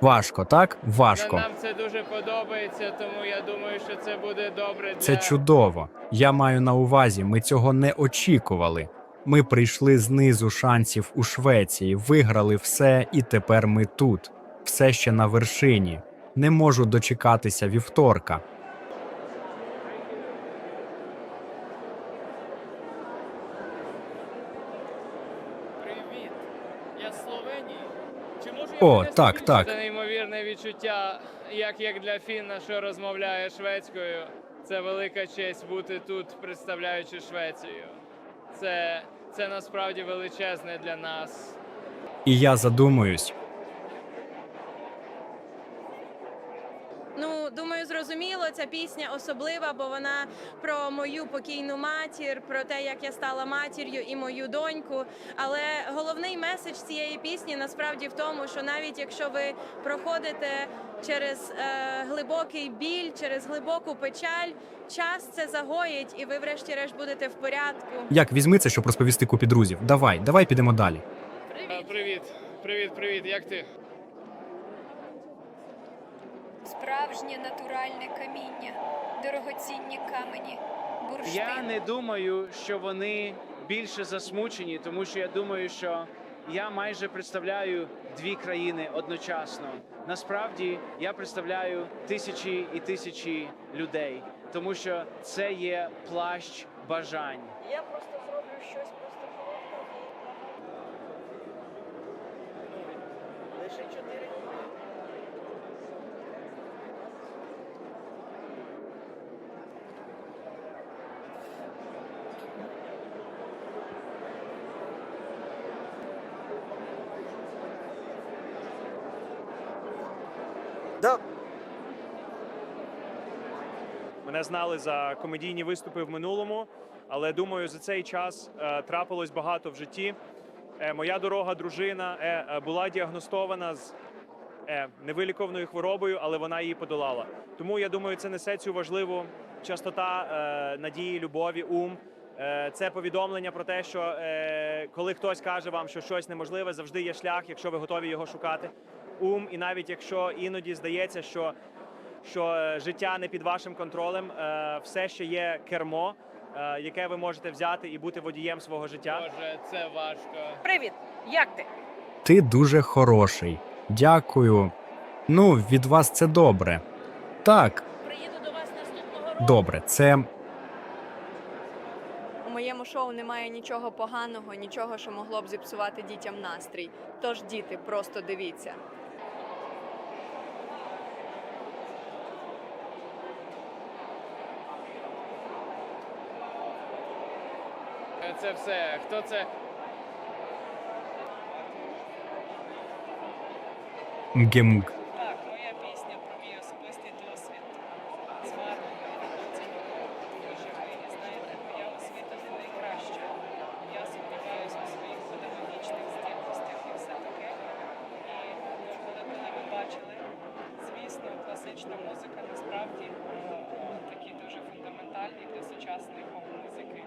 Важко, так? Важко. Нам це дуже подобається, тому я думаю, що це буде добре для Це чудово. Я маю на увазі, ми цього не очікували. Ми прийшли знизу шансів у Швеції, виграли все, і тепер ми тут. Все ще на вершині. Не можу дочекатися вівторка. Привіт. Я з Словенії. О, так, так. Це неймовірне відчуття, як, як для Фінна, що розмовляє шведською. Це велика честь бути тут, представляючи Швецію. Це, це насправді величезне для нас. І я задумуюсь, Ну, думаю, зрозуміло, ця пісня особлива, бо вона про мою покійну матір, про те, як я стала матір'ю і мою доньку. Але головний меседж цієї пісні насправді в тому, що навіть якщо ви проходите через е, глибокий біль, через глибоку печаль, час це загоїть, і ви, врешті-решт, будете в порядку. як візьми це, щоб розповісти купі друзів. Давай, давай підемо далі. Привіт. Привіт, привіт, привіт. Як ти? Справжнє натуральне каміння, дорогоцінні камені, бурштин. Я не думаю, що вони більше засмучені, тому що я думаю, що я майже представляю дві країни одночасно. Насправді я представляю тисячі і тисячі людей, тому що це є плащ бажань. Я просто зроблю щось просто Лише чотири Мене знали за комедійні виступи в минулому, але думаю, за цей час е, трапилось багато в житті. Е, моя дорога, дружина е, е, була діагностована з е, невиліковною хворобою, але вона її подолала. Тому я думаю, це несе цю важливу частота е, надії, любові, ум. Е, Це повідомлення про те, що е, коли хтось каже вам, що щось неможливе, завжди є шлях, якщо ви готові його шукати. Ум, і навіть якщо іноді здається, що що е, життя не під вашим контролем, е, все ще є кермо, е, яке ви можете взяти і бути водієм свого життя. Боже, це важко. Привіт! Як ти? Ти дуже хороший. Дякую. Ну, від вас це добре. Так, Приїду до вас наступного року. добре, це У моєму шоу немає нічого поганого, нічого, що могло б зіпсувати дітям настрій. Тож, діти, просто дивіться. Це все. Хто це? МГМГ. Так, моя пісня про мій особистий досвід з варваром і народження, тому що знаєте, моя освіта не найкраща. Я сумніваюся у своїх педагогічних здібностях і все таке. І коли ви бачили, звісно, класична музика насправді е, такий дуже фундаментальний для сучасної поп-музики.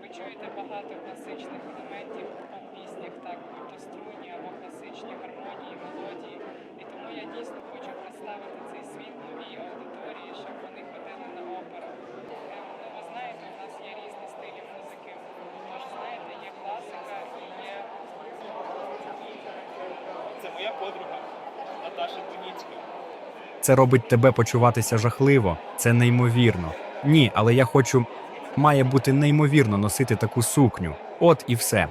Ви чуєте багато класичних елементів у поп-піснях, так, будь то струнні або класичні гармонії, мелодії. І тому я дійсно хочу представити цей світ новій аудиторії, щоб вони ходили на оперу. Е, Ну, ви знаєте, у нас є різні стилі музики. Тож знаєте, є класика і є Це моя подруга Наташа Туніцька. Це робить тебе почуватися жахливо. Це неймовірно. Ні, але я хочу. Має бути неймовірно носити таку сукню. От і все.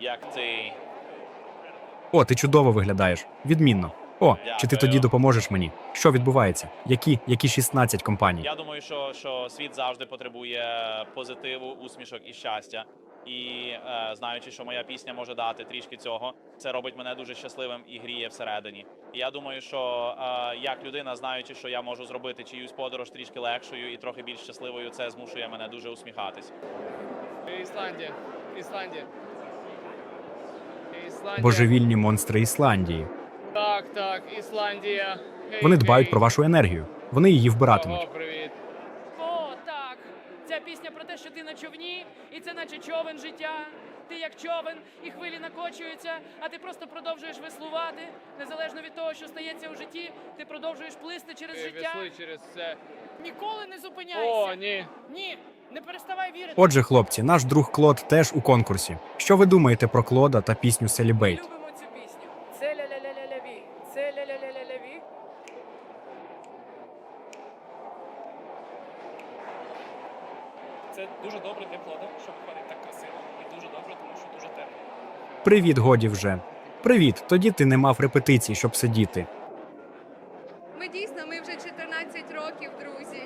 Як ти О, ти чудово виглядаєш. Відмінно. О, чи ти тоді допоможеш мені? Що відбувається? Які, які 16 компаній? я думаю, що, що світ завжди потребує позитиву, усмішок і щастя. І е, знаючи, що моя пісня може дати трішки цього, це робить мене дуже щасливим і гріє всередині. І я думаю, що е, як людина, знаючи, що я можу зробити чиюсь подорож трішки легшою і трохи більш щасливою, це змушує мене дуже усміхатись. Ісландія. Ісландія. Ісландія. Божевільні монстри Ісландії. Так, Ісландія. Вони дбають про вашу енергію. Вони її вбиратимуть. Привіт. О, так. Ця пісня про те, що ти на човні, і це наче човен життя. Ти як човен, і хвилі накочуються, а ти просто продовжуєш веслувати. Незалежно від того, що стається у житті, ти продовжуєш плисти через Ти життя. весли через це. Ніколи не зупиняйся. О, ні. Ні, не переставай вірити. Отже, хлопці, наш друг Клод теж у конкурсі. Що ви думаєте про Клода та пісню Селібейт? любимо цю пісню. Це ля-ля-ля-ля-ляві. Це ля-ля-ля-ля-ляві. Це дуже добре для плода, що виходить так красиво, і дуже добре, тому що дуже тепло. Привіт, годі вже. Привіт, тоді ти не мав репетицій, щоб сидіти. Ми дійсно, ми вже 14 років, друзі.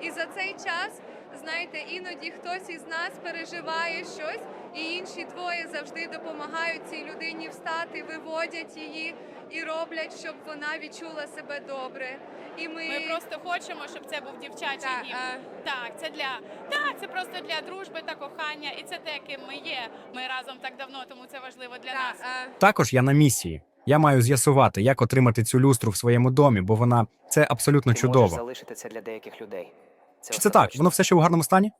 І за цей час, знаєте, іноді хтось із нас переживає щось, і інші двоє завжди допомагають цій людині встати, виводять її і роблять, щоб вона відчула себе добре. І ми, Ми просто хочемо, щоб це був дівчачий Так, гімн. а- Так, це для так, це просто для дружби та кохання, і це те, ким ми є. Ми разом так давно, тому це важливо для та, нас. а, Також я на місії. Я маю з'ясувати, як отримати цю люстру в своєму домі, бо вона це абсолютно Ти можеш чудово. залишити це для деяких людей. Чи це так? остаточно. Воно все ще у гарному стані?